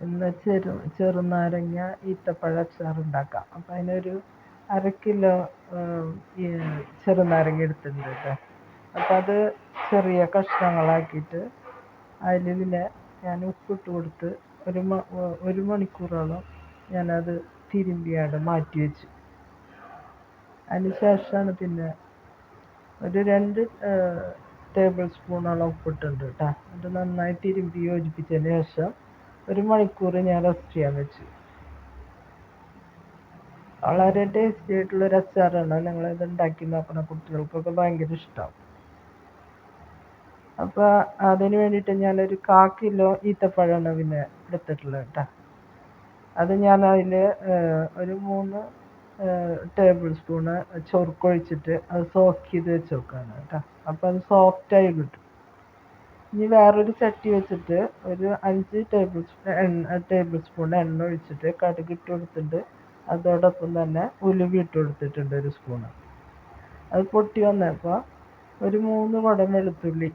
ഇന്ന് ചെറു ചെറുനാരങ്ങ ഈത്തപ്പഴ അച്ചാറുണ്ടാക്കാം. അപ്പം അതിനൊരു അര കിലോ ചെറുനാരങ്ങ എടുത്തിട്ടുണ്ട് കേട്ടോ അപ്പം അത് ചെറിയ കഷ്ണങ്ങളാക്കിയിട്ട് അതിൽ പിന്നെ ഞാൻ ഉപ്പിട്ട് കൊടുത്ത് ഒരു മ ഒരു മണിക്കൂറോളം ഞാനത് തിരുമ്പിയാണ്ട് മാറ്റി വെച്ചു. അതിന് ശേഷമാണ് പിന്നെ ഒരു രണ്ട് ടേബിൾ സ്പൂണോളം ഉപ്പിട്ടുണ്ട് കേട്ടോ അത് നന്നായി തിരുമ്പി യോജിപ്പിച്ചതിന് ശേഷം ഒരു മണിക്കൂർ ഞാൻ റെസ്റ്റ് ചെയ്യാൻ വെച്ചു. വളരെ ടേസ്റ്റി ആയിട്ടുള്ളൊരു അച്ചാറാണ്. നിങ്ങളിത് ഉണ്ടാക്കി നോക്കണം കുട്ടികൾക്കൊക്കെ ഭയങ്കര ഇഷ്ടമാവും അപ്പോൾ അതിന് വേണ്ടിയിട്ട് ഞാനൊരു കാ കിലോ ഈത്തപ്പഴമാണ് പിന്നെ എടുത്തിട്ടുള്ളത് കേട്ടോ അത് ഞാൻ അതിൽ ഒരു മൂന്ന് ടേബിൾ സ്പൂണ് ചൊറുക്കൊഴിച്ചിട്ട് അത് സോക്ക് ചെയ്ത് വെച്ച് നോക്കാണ് കേട്ടോ അപ്പോൾ അത് സോഫ്റ്റായി കിട്ടും. ഇനി വേറൊരു ചട്ടി വെച്ചിട്ട് ഒരു അഞ്ച് ടേബിൾ സ്പൂൺ എണ്ണ ടേബിൾ സ്പൂൺ എണ്ണ ഒഴിച്ചിട്ട് കടുക് ഇട്ട് കൊടുത്തിട്ട് അതോടൊപ്പം തന്നെ ഉലുവ ഇട്ട് കൊടുത്തിട്ടുണ്ട് ഒരു സ്പൂണ് അത് പൊട്ടി വന്നപ്പോൾ ഒരു മൂന്ന് കുടം വെളുത്തുള്ളി.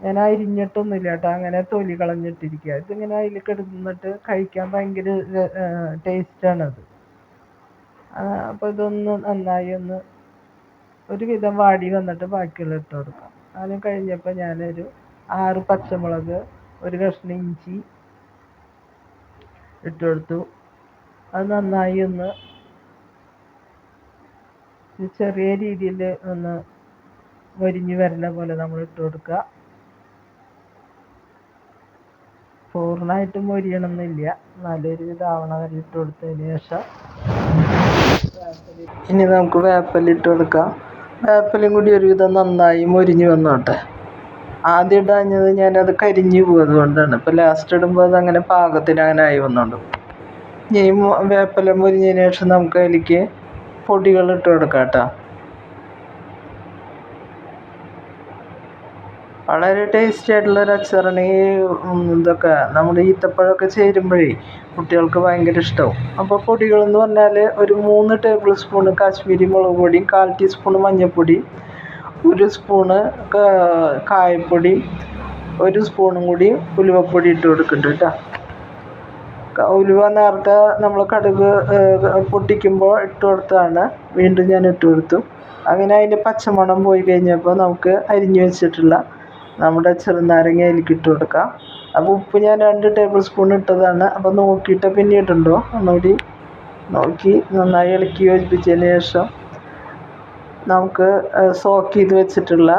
ഞാൻ അരിഞ്ഞിട്ടൊന്നുമില്ല കേട്ടോ അങ്ങനെ തൊലി കളഞ്ഞിട്ടിരിക്കുക ഇതിങ്ങനെ അതിൽ കിടന്നിട്ട് കഴിക്കാൻ ഭയങ്കര ടേസ്റ്റാണത് അപ്പോൾ ഇതൊന്ന് നന്നായി ഒന്ന് ഒരുവിധം വാടി വന്നിട്ട് ബാക്കിയുള്ള ഇട്ട് കൊടുക്കാം. അത് കഴിഞ്ഞപ്പോൾ ഞാനൊരു ആറ് പച്ചമുളക് ഒരു കഷ്ണം ഇഞ്ചി ഇട്ട് കൊടുത്തു അത് നന്നായി ഒന്ന് ചെറിയ രീതിയിൽ ഒന്ന് വരിഞ്ഞു വരുന്ന പോലെ നമ്മൾ ഇട്ട് കൊടുക്കുക. പൂർണമായിട്ടും മൊരിയണമെന്നില്ല നല്ലൊരു ഇതാവണ വരെ ഇട്ട് കൊടുത്തതിന് ശേഷം ഇനി നമുക്ക് വേപ്പില ഇട്ട് കൊടുക്കാം. വേപ്പിലയും കൂടി ഒരുവിധം നന്നായി മൊരിഞ്ഞു വന്നോട്ടെ. ആദ്യം ഇടാഞ്ഞത് ഞാനത് കരിഞ്ഞു പോയത് കൊണ്ടാണ്. ഇപ്പോൾ ലാസ്റ്റ് ഇടുമ്പോൾ അത് അങ്ങനെ പാകത്തിന് അങ്ങനെ ആയി വന്നോണ്ട്. ഇനി വേപ്പില മുരിഞ്ഞതിന് ശേഷം നമുക്ക് അതിലേക്ക് പൊടികൾ ഇട്ട് കൊടുക്കാം കേട്ടോ വളരെ ടേസ്റ്റി ആയിട്ടുള്ള ഒരു അച്ചാറാണ് ഈ ഇതൊക്കെ. നമ്മുടെ ഈത്തപ്പഴമൊക്കെ ചേരുമ്പോഴേ കുട്ടികൾക്ക് ഭയങ്കര ഇഷ്ടമാവും അപ്പോൾ പൊടികൾ എന്ന് പറഞ്ഞാൽ ഒരു മൂന്ന് ടേബിൾ സ്പൂൺ കാശ്മീരി മുളക് പൊടിയും കാൽ ടീസ്പൂൺ മഞ്ഞൾപ്പൊടി ഒരു സ്പൂണ് കായപ്പൊടി ഒരു സ്പൂണും കൂടി ഉലുവപ്പൊടി ഇട്ട് കൊടുക്കുന്നുണ്ട് കേട്ടോ. ഉലുവ നേരത്തെ നമ്മൾ കടുക് പൊട്ടിക്കുമ്പോൾ ഇട്ട് കൊടുത്തതാണ്. വീണ്ടും ഞാൻ ഇട്ട് കൊടുത്തു. അങ്ങനെ അതിന്റെ പച്ചമണം പോയി കഴിഞ്ഞപ്പോൾ നമുക്ക് അരിഞ്ഞു വെച്ചിട്ടുള്ള നമ്മുടെ ചെറുനാരങ്ങ അതിലേക്ക് ഇട്ട് കൊടുക്കാം. അപ്പോൾ ഉപ്പ് ഞാൻ രണ്ട് ടേബിൾ സ്പൂൺ ഇട്ടതാണ്. അപ്പോൾ നോക്കിയിട്ട് പിന്നെ ഇട്ടുണ്ടോ ഒന്നുകൂടി നോക്കി നന്നായി ഇളക്കി യോജിപ്പിച്ചതിന് ശേഷം നമുക്ക് സോക്ക് ചെയ്ത് വെച്ചിട്ടുള്ള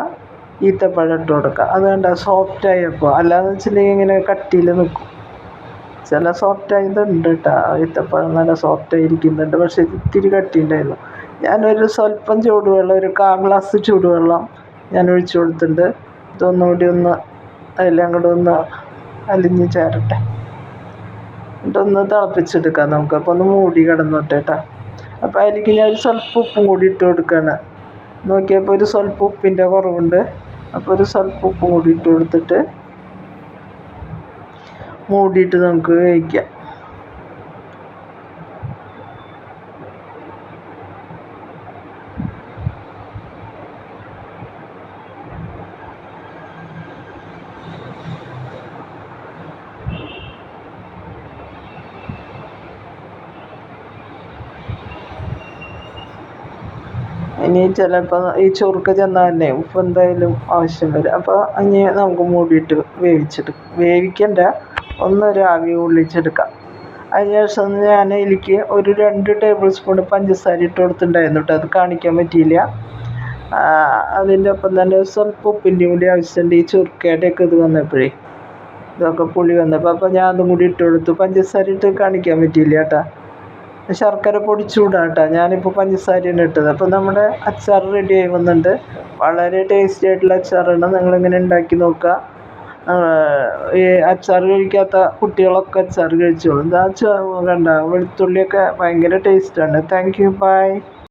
ഈത്തപ്പഴം ഇട്ട് കൊടുക്കുക അത് വേണ്ട സോഫ്റ്റ് ആയപ്പോൾ അല്ലാന്ന് വെച്ചിട്ടുണ്ടെങ്കിൽ ഇങ്ങനെ കട്ടിയിൽ നിൽക്കും. ചില സോഫ്റ്റ് ആയതുണ്ട് കേട്ടോ. ഈത്തപ്പഴം നല്ല സോഫ്റ്റ് ആയിരിക്കുന്നുണ്ട്. പക്ഷേ ഇത്തിരി കട്ടി ഉണ്ടായിരുന്നു. ഞാനൊരു സ്വല്പം ചൂടുവെള്ളം ഒരു കാ ഗ്ലാസ് ചൂടുവെള്ളം ഞാൻ ഒഴിച്ചു കൊടുത്തിട്ടുണ്ട്. ഇതൊന്നുകൂടി ഒന്ന് എല്ലാം കൂടെ ഒന്ന് അലിഞ്ഞ് ചേരട്ടെ. എന്നിട്ടൊന്ന് തിളപ്പിച്ചെടുക്കാം നമുക്ക്. അപ്പോൾ ഒന്ന് മൂടി കിടന്നോട്ടെ കേട്ടോ. അപ്പോൾ അതിലേക്ക് ഞാൻ ഒരു സ്വല്പം ഉപ്പും കൂടി ഇട്ട് കൊടുക്കുകയാണ്. നോക്കിയപ്പോൾ ഒരു സ്വല്പം ഉപ്പിന്റെ കുറവുണ്ട്. അപ്പോൾ ഒരു സ്വല്പം ഉപ്പും കൂടി ഇട്ട് കൊടുത്തിട്ട് മൂടിയിട്ട് നമുക്ക് കഴിക്കാം ഇനി ചിലപ്പോൾ ഈ ചൊറുക്ക ചെന്നാൽ തന്നെ ഉപ്പ് എന്തായാലും ആവശ്യം വരും. അപ്പോൾ ഇനി നമുക്ക് മൂടിയിട്ട് വേവിച്ചെടുക്കാം വേവിക്കണ്ട. ഒന്നൊരു ആവി കൊള്ളിച്ചെടുക്കാം അതിന് ശേഷം ഞാൻ എനിക്ക് ഒരു രണ്ട് ടേബിൾ സ്പൂൺ പഞ്ചസാര ഇട്ട് കൊടുത്തിട്ടുണ്ടായിരുന്നു കേട്ടോ അത് കാണിക്കാൻ പറ്റിയില്ല. അതിന്റെ ഒപ്പം തന്നെ സ്വല്പം ഉപ്പിന്റെ കൂടി ആവശ്യമുണ്ട്. ഈ ചുരുക്കയുടെയൊക്കെ ഇത് വന്നപ്പോഴേ ഇതൊക്കെ പുളി വന്നപ്പോൾ അപ്പോൾ ഞാൻ അതും കൂടി ഇട്ട് കൊടുത്തു. പഞ്ചസാര ഇട്ട് കാണിക്കാൻ പറ്റിയില്ല കേട്ടോ ശർക്കര പൊടിച്ചൂടാണ് കേട്ടോ ഞാനിപ്പോൾ പഞ്ചസാരയാണ് ഇട്ടത്. അപ്പോൾ നമ്മുടെ അച്ചാർ റെഡി ആയി വന്നിട്ടുണ്ട്. വളരെ ടേസ്റ്റി ആയിട്ടുള്ള അച്ചാറാണ്. നിങ്ങളിങ്ങനെ ഉണ്ടാക്കി നോക്കുക ഈ അച്ചാർ കഴിക്കാത്ത കുട്ടികളൊക്കെ അച്ചാർ കഴിച്ചോളും. എന്താ കണ്ട വെളുത്തുള്ളിയൊക്കെ ഭയങ്കര ടേസ്റ്റാണ് താങ്ക് യു ബൈ